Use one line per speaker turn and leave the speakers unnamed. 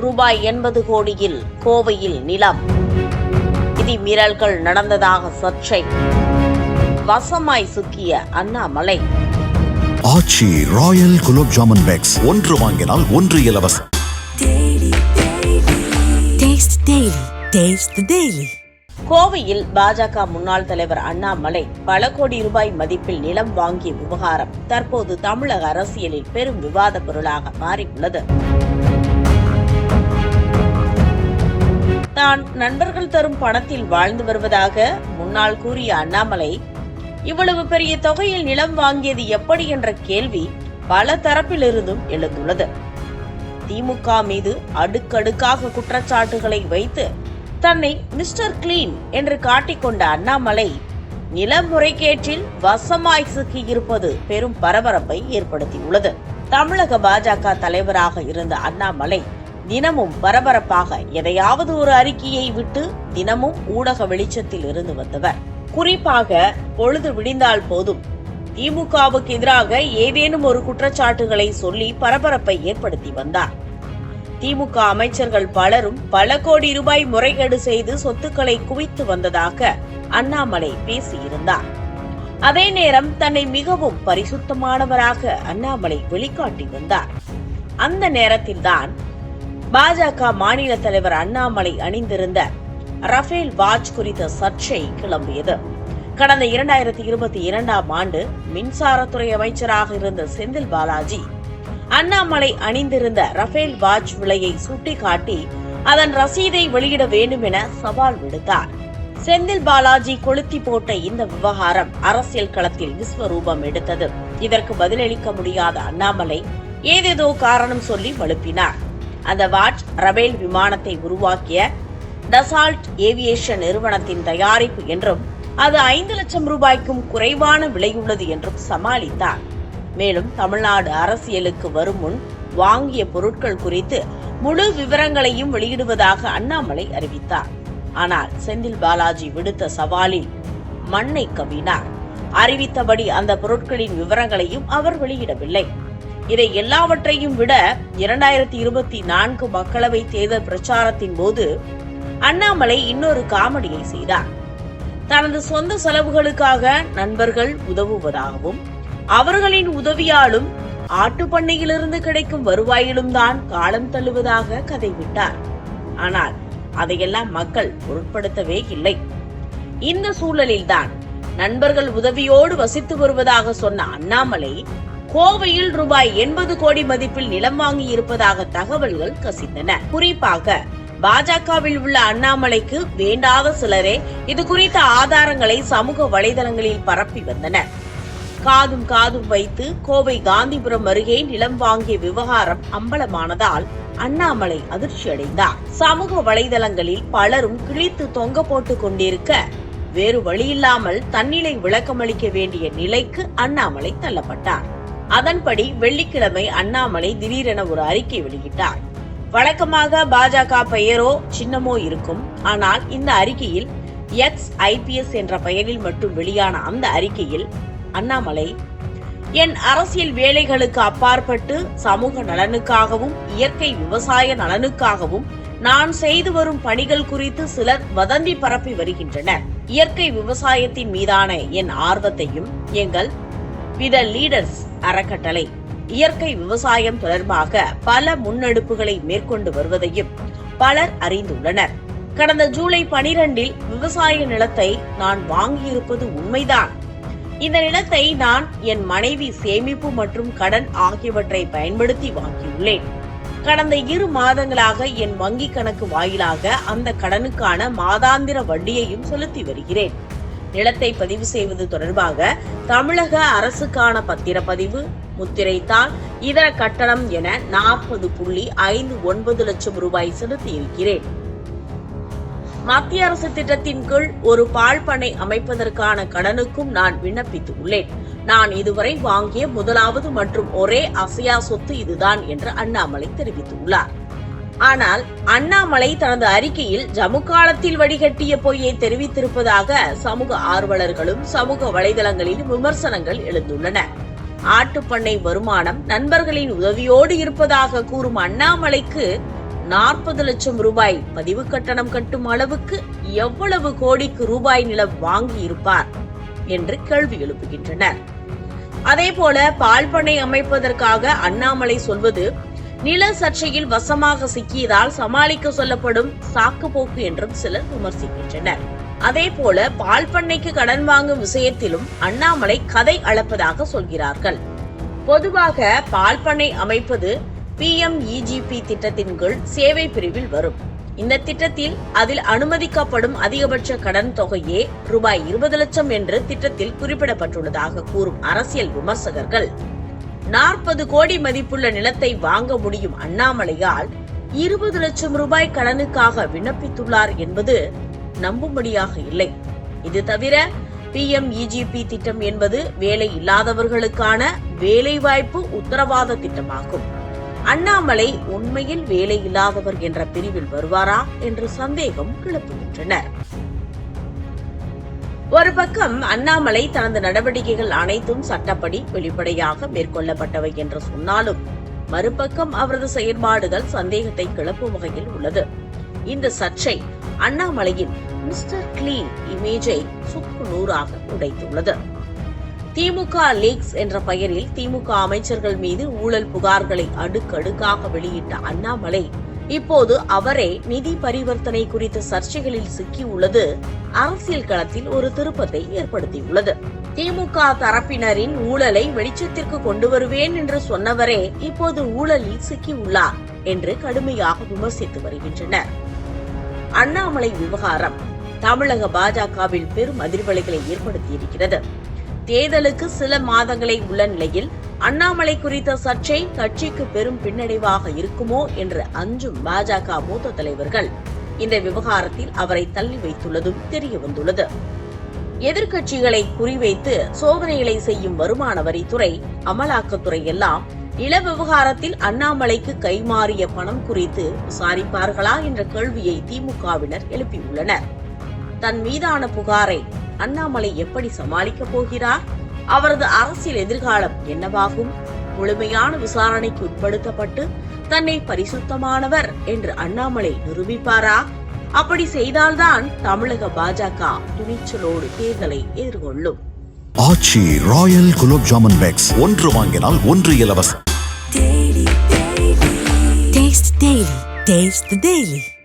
ரூபாய் எண்பது கோடியில் கோவையில் நிலம். விதிமீறல்கள் நடந்ததாக சர்ச்சை. வசமாய் சிக்கிய Annamalai.
Aachi royal gulab jamun packs. ஒன்று வாங்கினால் ஒன்று இலவசம்.
கோவையில் பாஜக முன்னாள் தலைவர் அண்ணாமலை பல கோடி ரூபாய் மதிப்பில் நிலம் வாங்கிய விவகாரம் தற்போது தமிழக அரசியலில் பெரும் விவாத பொருளாக மாறியுள்ளது. நான் நண்பர்கள் தரும் பணத்தில் வாழ்ந்து வருவதாக முன்னாள் கூறிய அண்ணாமலை இவ்வளவு பெரிய தொகையில் நிலம் வாங்கியது எப்படி என்ற கேள்வி பல தரப்பிலிருந்தும் எழுந்துள்ளது. திமுக மீது அடுக்கடுக்காக குற்றச்சாட்டுகளை வைத்து தன்னை மிஸ்டர் கிளீன் என்று காட்டிக்கொண்ட அண்ணாமலை நில முறைகேட்டில் வசமாய் சிக்கியிருப்பது பெரும் பரபரப்பை ஏற்படுத்தியுள்ளது. தமிழக பாஜக தலைவராக இருந்த அண்ணாமலை தினமும் பரபரப்பாக எதையாவது ஒரு அறிக்கையை விட்டு தினமும் ஊடக வெளிச்சத்தில் இருந்து வந்தவர். குறிப்பாக பொழுது விடிந்தால் போதும். திமுகவுக்கு எதிராக ஏதேனும் ஒரு குற்றச்சாட்டுகளை சொல்லி பரபரப்பை ஏற்படுத்தி வந்தார். திமுக அமைச்சர்கள் பலரும் பல கோடி ரூபாய் முறைகேடு செய்து சொத்துக்களை குவித்து வந்ததாக அண்ணாமலை பேசியிருந்தார். அதே நேரம் தன்னை மிகவும் பரிசுத்தமானவராக அண்ணாமலை வெளிக்காட்டி வந்தார். அந்த நேரத்தில்தான் பாஜக மாநில தலைவர் அண்ணாமலை அணிந்திருந்த ரஃபேல் வாட்ச் குறித்த சர்ச்சை கிளம்பியது. கடந்த இரண்டாயிரத்தி இருபத்தி இரண்டாம் ஆண்டு மின்சாரத்துறை அமைச்சராக இருந்த செந்தில் பாலாஜி அண்ணாமலை அணிந்திருந்த ரஃபேல் வாட்ச் விலையை சுட்டிக்காட்டி அதன் ரசீதை வெளியிட வேண்டும் என சவால் விடுத்தார். செந்தில் பாலாஜி கொளுத்தி போட்ட இந்த விவகாரம் அரசியல் களத்தில் விஸ்வரூபம் எடுத்தது. இதற்கு பதிலளிக்க முடியாத அண்ணாமலை ஏதேதோ காரணம் சொல்லி மழுப்பினார் அந்த வாட்ச் ரபேல் விமானத்தை உருவாக்கிய டசால்ட் ஏவியேஷன் நிறுவனத்தின் தயாரிப்பு என்றும் அது ஐந்து லட்சம் ரூபாய்க்கும் குறைவான விலையுள்ளது என்றும் சமாளித்தார். மேலும் தமிழ்நாடு அரசியலுக்கு வரும் முன் வாங்கிய பொருட்கள் குறித்து முழு விவரங்களையும் வெளியிடுவதாக அண்ணாமலை அறிவித்தார். ஆனால் செந்தில் பாலாஜி விடுத்த சவாலில் மண்ணை கவினார். அறிவித்தபடி அந்த பொருட்களின் விவரங்களையும் அவர் வெளியிடவில்லை. இதை எல்லாவற்றையும் விட இரண்டாயிரத்தி இருபத்தி நான்கு மக்களவை தேர்தல் பிரச்சாரத்தின் போது அண்ணாமலை இன்னொரு காமெடியை செய்தார். தனது சொந்த செலவுகளுக்காக நண்பர்கள் உதவுவதாகவும் அவர்களின் உதவியாலும் ஆட்டுப்பண்ணையிலிருந்து கிடைக்கும் வருவாயிலும் தான் காலம் தள்ளுவதாக கதைவிட்டார் ஆனால் அதையெல்லாம் மக்கள் பொருட்படுத்தவே இல்லை. இந்த சூழலில்தான் நண்பர்கள் உதவியோடு வசித்து வருவதாக சொன்ன அண்ணாமலை கோவையில் ரூபாய் எண்பது கோடி மதிப்பில் நிலம் வாங்கி இருப்பதாக தகவல்கள் கசிந்தன. குறிப்பாக பாஜகவில் உள்ள அண்ணாமலைக்கு வேண்டாத சிலரே இது குறித்த ஆதாரங்களை சமூக வலைதளங்களில் பரப்பி வந்தனர். காதும் காதும் வைத்து கோவை காந்திபுரம் அருகே நிலம் வாங்கிய விவகாரம் அம்பலமானதால் அண்ணாமலை அதிர்ச்சி அடைந்தார். சமூக வலைதளங்களில் பலரும் கிழித்து தொங்க போட்டுக் கொண்டிருக்க வேறு வழியில்லாமல் தன்னிலை விளக்கமளிக்க வேண்டிய நிலைக்கு அண்ணாமலை தள்ளப்பட்டார். அதன்படி வெள்ளிக்கிழமை அண்ணாமலை திடீரென ஒரு அறிக்கை வெளியிட்டார். வழக்கமாக பாஜக பெயரோ சின்னமோ இருக்கும். ஆனால் இந்த அறிக்கையில் எக்ஸ் ஐபிஎஸ் என்ற பெயரில் மட்டும் வெளியான அந்த அறிக்கையில் அண்ணாமலை என் அரசியல் வேலைகளுக்கு அப்பாற்பட்டு சமூக நலனுக்காகவும் இயற்கை விவசாய நலனுக்காகவும் நான் செய்து வரும் பணிகள் குறித்து சிலர் வதந்தி பரப்பி வருகின்றனர். இயற்கை விவசாயத்தின் மீதான என் ஆர்வத்தையும் எங்கள் வித லீடர்ஸ் அறக்கட்டளை. இயற்கை விவசாயம் தொடர்பாக பல முன்னெடுப்புகளை மேற்கொண்டு வருவதையும் பலர் அறிந்துள்ளனர். கடந்த ஜூலை பனிரெண்டில் விவசாய நிலத்தை நான் வாங்கியிருப்பது உண்மைதான். இந்த நிலத்தை நான் என் மனைவி சேமிப்பு மற்றும் கடன் ஆகியவற்றை பயன்படுத்தி வாங்கியுள்ளேன். கடந்த இரு மாதங்களாக என் வங்கி கணக்கு வாயிலாக அந்த கடனுக்கான மாதாந்திர வட்டியையும் செலுத்தி வருகிறேன். நிலத்தை பதிவு செய்வது தொடர்பாக தமிழக அரசுக்கான பத்திரப்பதிவு முத்திரைத்தாள் இதர கட்டணம் என நாற்பது புள்ளி ஐந்து ஒன்பது லட்சம் ரூபாய் செலுத்தியிருக்கிறேன். மத்திய அரசு திட்டத்தின் கீழ் ஒரு பால் பண்ணை அமைப்பதற்கான கடனுக்கும் நான் விண்ணப்பித்து உள்ளேன் நான் இதுவரை வாங்கிய முதலாவது மற்றும் ஒரே அசையா சொத்து இதுதான் என்று அண்ணாமலை தெரிவித்துள்ளார். ஆனால் அண்ணாமலை தனது அறிக்கையில் ஜம்மு காலத்தில் வடிகட்டிய பொய்யை தெரிவித்திருப்பதாக சமூக ஆர்வலர்களும் சமூக வலைதளங்களில் விமர்சனங்கள் எழுந்துள்ளன. ஆட்டுப்பண்ணை வருமானம் நண்பர்களின் உதவியோடு இருப்பதாக கூறும் அண்ணாமலைக்கு நாற்பது லட்சம் ரூபாய் பதிவு கட்டணம் கட்டும் அளவுக்கு எவ்வளவு கோடிக்கு ரூபாய் நிலம் வாங்கி இருப்பார் என்று கேள்வி எழுப்புகின்றனர். அதேபோல பால் பண்ணை அமைப்பதற்காக அண்ணாமலை சொல்வது நில சர்ச்சையில் வசமாக சிக்கியதால் சமாளிக்க சொல்லப்படும் சாக்குப்போக்கு என்றும் சிலர் விமர்சிக்கின்றனர். அதேபோல பால் பண்ணைக்கு கடன் வாங்கும் விஷயத்திலும் அண்ணாமலை கதை அளப்பதாக சொல்கிறார்கள். பொதுவாக பால் பண்ணை அமைப்பது பிஎம்இஜிபி திட்டத்தின் கீழ் சேவை பிரிவில் வரும். இந்த திட்டத்தில் அதில் அனுமதிக்கப்படும் அதிகபட்ச கடன் தொகையே ரூபாய் இருபது லட்சம் என்று திட்டத்தில் குறிப்பிடப்பட்டுள்ளதாக கூறும் அரசியல் விமர்சகர்கள். நாற்பது கோடி மதிப்புள்ள நிலத்தை வாங்க முடியும் அண்ணாமலையால் இருபது லட்சம் ரூபாய் கடனுக்காக விண்ணப்பித்துள்ளார் என்பது நம்பும்படியாக இல்லை. இது தவிர பிஎம்இஜிபி திட்டம் என்பது வேலை இல்லாதவர்களுக்கான வேலைவாய்ப்பு உத்தரவாத திட்டமாகும். அண்ணாமலை உண்மையில் வேலை இல்லாதவர் என்ற பிரிவில் வருவாரா என்று சந்தேகம் கிளப்புகின்றனர். ஒரு பக்கம் அண்ணாமலை தனது நடவடிக்கைகள் அனைத்தும் சட்டப்படி வெளிப்படையாக மேற்கொள்ளப்பட்டவை என்று சொன்னாலும் மறுபக்கம் அவரது செயற்பாடுகள் சந்தேகத்தை கிளப்பும் வகையில் உள்ளது. இந்த சர்ச்சை அண்ணாமலையின் மிஸ்டர் கிளீன் இமேஜை சுக்கு நூறாக உடைத்துள்ளது. திமுக லீக்ஸ் என்ற பெயரில் திமுக அமைச்சர்கள் மீது ஊழல் புகார்களை அடுக்கடுக்காக வெளியிட்ட அண்ணாமலை இப்போது அவரே நிதி பரிவர்த்தனை குறித்த சர்ச்சைகளில் சிக்கியுள்ளது. அரசியல் களத்தில் ஒரு திருப்பத்தை ஏற்படுத்தியுள்ளது. திமுக தரப்பினரின் ஊழலை வெளிச்சத்திற்கு கொண்டு வருவேன் என்று சொன்னவரே இப்போது ஊழலில் சிக்கியுள்ளார் என்று கடுமையாக விமர்சித்து வருகின்றனர். அண்ணாமலை விவகாரம். தமிழக பாஜகவில் பெரும் அதிர்வலைகளை ஏற்படுத்தியிருக்கிறது. தேர்தலுக்கு சில மாதங்களே உள்ள நிலையில் அண்ணாமலை குறித்த சர்ச்சை கட்சிக்கு பெரும் பின்னடைவாக இருக்குமோ என்று அஞ்சும் பாஜக மூத்த தலைவர்கள். இந்த விவகாரத்தில் அவரை தள்ளி வைத்துள்ளதும் தெரிய வந்துள்ளது. எதிர்கட்சிகளை குறிவைத்து சோதனைகளை செய்யும் வருமான வரித்துறை அமலாக்கத்துறை எல்லாம் நில விவகாரத்தில் அண்ணாமலைக்கு கைமாறிய பணம் குறித்து விசாரிப்பார்களா என்ற கேள்வியை திமுகவினர் எழுப்பியுள்ளனர். தன் மீதான புகாரை அண்ணாமலை எப்படி சமாளிக்கப் போகிறார்? அவரது அரசியல் எதிர்காலம் என்னவாகும்? முழுமையான விசாரணைக்கு உட்படுத்தப்பட்டு தன்னை பரிசுத்தமானவர் என்று அண்ணாமலை நிரூபிப்பாரா? அப்படி செய்தால்தான் தமிழக பாஜக துணிச்சலோடு தேர்தலை எதிர்கொள்ளும்.
Aachi royal gulab jamun packs. ஒன்று வாங்கினால் ஒன்று இலவசம்.
Taste